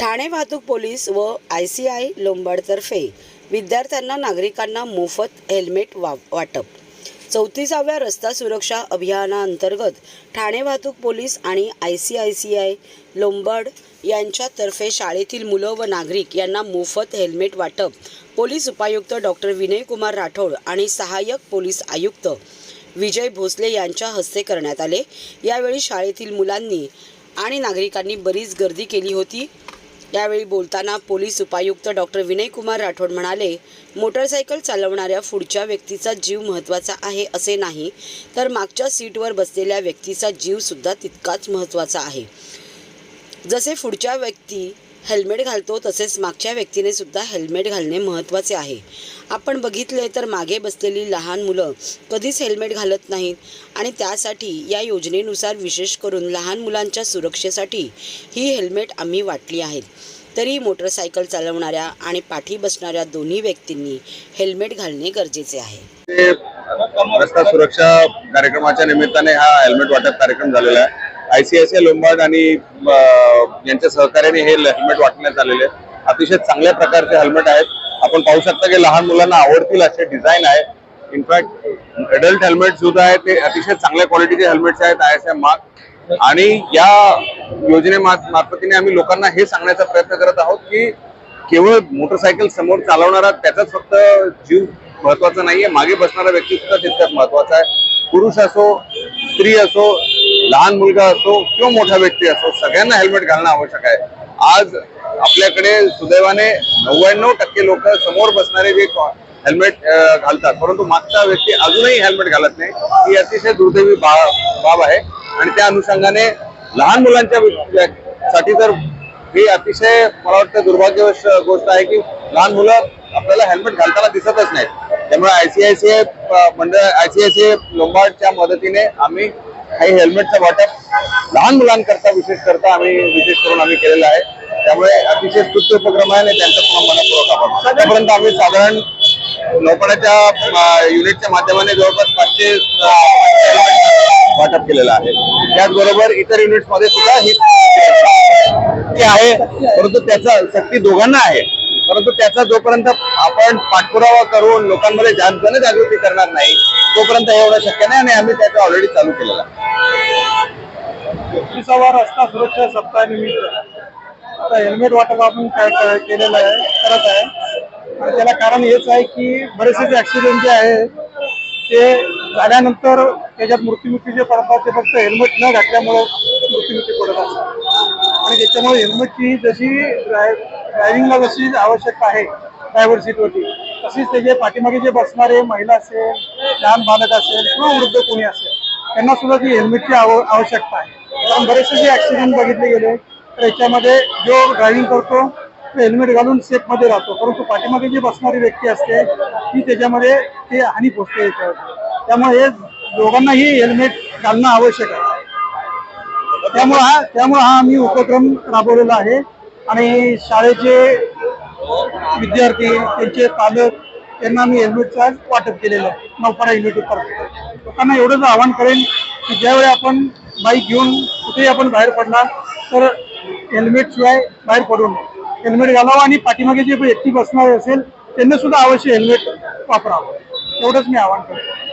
ठाणे वाहतूक पोलीस व I C I लोंबाडतर्फे विद्यार्थ्यांना नागरिकांना मोफत हेल्मेट वा वाटप. चौतीसाव्या रस्ता सुरक्षा अभियानाअंतर्गत ठाणे वाहतूक पोलीस आणि I C I C I Lombard यांच्यातर्फे शाळेतील मुलं व नागरिक यांना मोफत हेल्मेट वाटप. पोलीस उपायुक्त डॉक्टर विनयकुमार राठोड आणि सहाय्यक पोलीस आयुक्त विजय भोसले यांच्या हस्ते करण्यात आले. यावेळी शाळेतील मुलांनी आणि नागरिकांनी बरीच गर्दी केली होती. यावेळी बोलताना पोलीस उपायुक्त डॉक्टर विनयकुमार राठोड म्हणाले मोटरसायकल चालवणाऱ्या पुढच्या व्यक्तीचा जीव महत्त्वाचा आहे असे नाही तर मागच्या सीटवर बसलेल्या व्यक्तीचा जीवसुद्धा तितकाच महत्त्वाचा आहे. जसे पुढच्या व्यक्ती हेल्मेट घालतो तसेच मागच्या व्यक्तीने सुद्धा हेल्मेट घालणे महत्त्वाचे आहे. आपण बघितले तर मागे बसलेली लहान मुलं कधीच हेल्मेट घालत नाहीत. आणि त्यासाठी या योजनेनुसार विशेष करून लहान मुलांच्या सुरक्षेसाठी ही हेल्मेट आम्ही वाटली आहेत. तरी मोटरसायकल चालवणाऱ्या आणि पाठी बसणाऱ्या दोन्ही व्यक्तींनी हेल्मेट घालणे गरजेचे आहे. रस्ता सुरक्षा कार्यक्रमाच्या निमित्ताने हा हेल्मेट वाटप कार्यक्रम झालेला आहे. आयसीआयसीआय लोंबार्ड आणि यांच्या सहकार्याने हे हेल्मेट वाटण्यात आलेले आहे अतिशय चांगल्या प्रकारचे हेल्मेट आहेत. आपण पाहू शकता की लहान मुलांना आवडतील असे डिझाईन आहे. इनफॅक्ट अडल्ट हेल्मेट सुद्धा आहे. ते अतिशय चांगल्या क्वालिटीचे हेल्मेट्स आहेत आय एस एम मार्क आणि या योजने मार्फतीने आम्ही लोकांना हे सांगण्याचा प्रयत्न करत आहोत की केवळ मोटरसायकल समोर चालवणारा त्याचाच फक्त जीव महत्त्वाचा नाहीये. मागे बसणारा व्यक्ती सुद्धा तितकाच महत्त्वाचा आहे. पुरुष असो स्त्री असो लहान मुलगा असो किंवा मोठा व्यक्ती असो सगळ्यांना हेल्मेट घालणं आवश्यक आहे. आज आपल्याकडे सुदैवाने नव्याण्णव टक्के लोक समोर बसणारे जे हेल्मेट घालतात. परंतु मागचा व्यक्ती अजूनही हेल्मेट घालत नाही. ही अतिशय दुर्दैवी बा- बाब आहे. आणि त्या अनुषंगाने लहान मुलांच्या साठी तर ही अतिशय मला वाटतं दुर्भाग्यवश गोष्ट आहे की लहान मुलं आपल्याला हेल्मेट घालताना दिसतच नाहीत. त्यामुळे आयसीआयसीआय मंडळ आयसीआयसीआय लोंबार्डच्या मदतीने आम्ही काही हेल्मेटचं वाटप लहान मुलांकरता विशेष करता आम्ही विशेष करून आम्ही केलेलं आहे. त्यामुळे अतिशय स्तुत्य उपक्रम आहे आणि त्यांचा पुन्हा मनपूर्वक आभार आतापर्यंत आम्ही साधारण नौपणाच्या युनिटच्या माध्यमाने जवळपास पाचशे वाटप केलेलं आहे. त्याचबरोबर इतर युनिट्समध्ये सुद्धा ही आहे. परंतु त्याचा शक्ती दोघांना आहे. परंतु त्याचा जोपर्यंत आपण पाठपुरावा करून लोकांमध्ये जान- जनजागृती करणार नाही तोपर्यंत हे एवढं शक्य नाही आणि आम्ही त्याचा ऑलरेडी चालू केलेला आहे. रस्ता सुरक्षा सप्ताहानिमित्त. हेल्मेट वाटप आपण काय केलेलं आहे करत आहे. आणि त्याला कारण हेच आहे की बरेचसे जे ऍक्सिडेंट जे आहे ते झाल्यानंतर त्याच्यात मृत्युमुखी जे पडतात ते फक्त हेल्मेट न घातल्यामुळे मृत्युमुखी पडत असतात. आणि त्याच्यामुळे हेल्मेटची जशी ड्रायव्हिंगला जशी आवश्यकता आहे ड्रायव्हर सीटवरती तशीच त्याचे पाठीमागे जे बसणारे महिला असेल लहान बालक असेल किंवा वृद्ध कोणी असेल त्यांना सुद्धा ती हेल्मेटची आव आवश्यकता आहे. कारण बरेचसे जे ऍक्सिडेंट बघितले गेले तर याच्यामध्ये जो ड्रायव्हिंग करतो तो हेल्मेट घालून सेफमध्ये राहतो. परंतु पाठीमागे जी बसणारी व्यक्ती असते ती त्याच्यामध्ये ते हानी पोचते याच्यावर. त्यामुळे हे दोघांनाही हेल्मेट घालणं आवश्यक आहे. त्यामुळं हा त्यामुळं हा आम्ही उपक्रम राबवलेला आहे. आणि शाळेचे विद्यार्थी त्यांचे पालक त्यांना मी हेल्मेटचा वाटप केलेलं आहे. हेल्मेट उपर लोकांना एवढंच आवाहन करेन की ज्यावेळी आपण बाईक घेऊन कुठेही आपण बाहेर पडला तर हेल्मेट शिवाय बाहेर पडू नये हेल्मेट घालावं आणि पाठीमागे जे व्यक्ती बसणारे असेल त्यांनी सुद्धा अवश्य हेल्मेट वापरावं. एवढंच मी आवाहन करतो.